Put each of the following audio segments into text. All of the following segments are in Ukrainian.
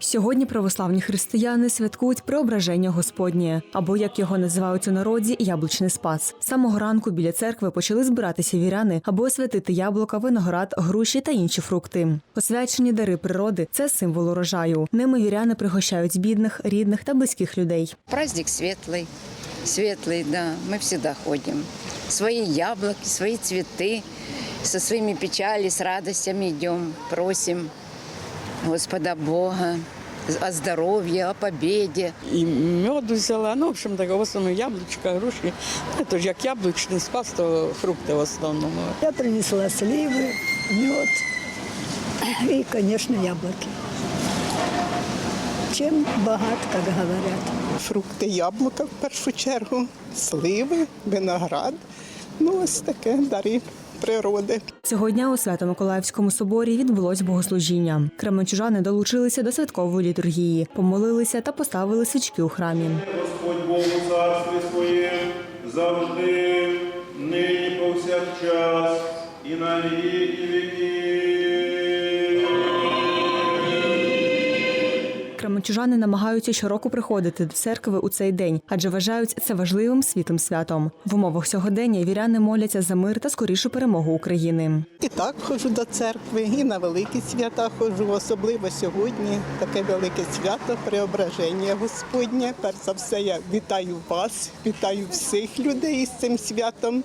Сьогодні православні християни святкують преображення Господнє, або як його називають у народі, яблучний спас. З самого ранку біля церкви почали збиратися віряни, аби освятити яблука, виноград, груші та інші фрукти. Освячені дари природи це символ урожаю. Ними віряни пригощають бідних, рідних та близьких людей. Праздник светлый, светлый, да, мы всегда ходим. Свои яблоки, свои цветы, со своими печали, с радостями идем, просим Господа Бога о здоровье, о победе. і меду взяла. Ну, в общем, так, в основному яблучка, груші. Ну, то ж як яблучний спас, то фрукти в основному. Я принесла сливы, мед и, конечно, яблоки. Чем богат, как говорят. фрукти, яблука в першу чергу, сливи, виноград. Ну, ось таке дари природи. Цього дня у Свято-Миколаївському соборі відбулось богослужіння. Кременчужани долучилися до святкової літургії, помолилися та поставили свічки у храмі. Господь Бог у царстві своє завжди, нині повсякчас і на віки віків. Кременчужани намагаються щороку приходити до церкви у цей день, адже вважають це важливим світом святом. В умовах сьогодення віряни моляться за мир та скорішу перемогу України. І так ходжу до церкви, і на великі свята ходжу, особливо сьогодні таке велике свято преображення Господнє. Перш за все, я вітаю вас, вітаю всіх людей з цим святом.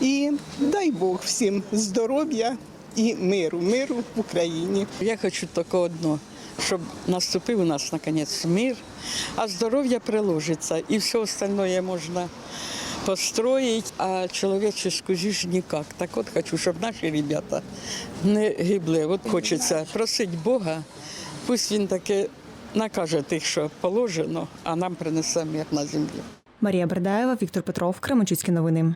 І дай Бог всім здоров'я і миру, миру в Україні. Я хочу тільки одно, щоб наступив у нас наконець мир, а здоров'я приложиться, і все остальное можна построить, а человеческую жизнь никак. Так от хочу, щоб наші ребята не гибли. От хочеться просить Бога, пусть він таки накаже тих, що положено, а нам принесе мир на землю. Марія Бердаєва, Віктор Петров, Кременчуцькі новини.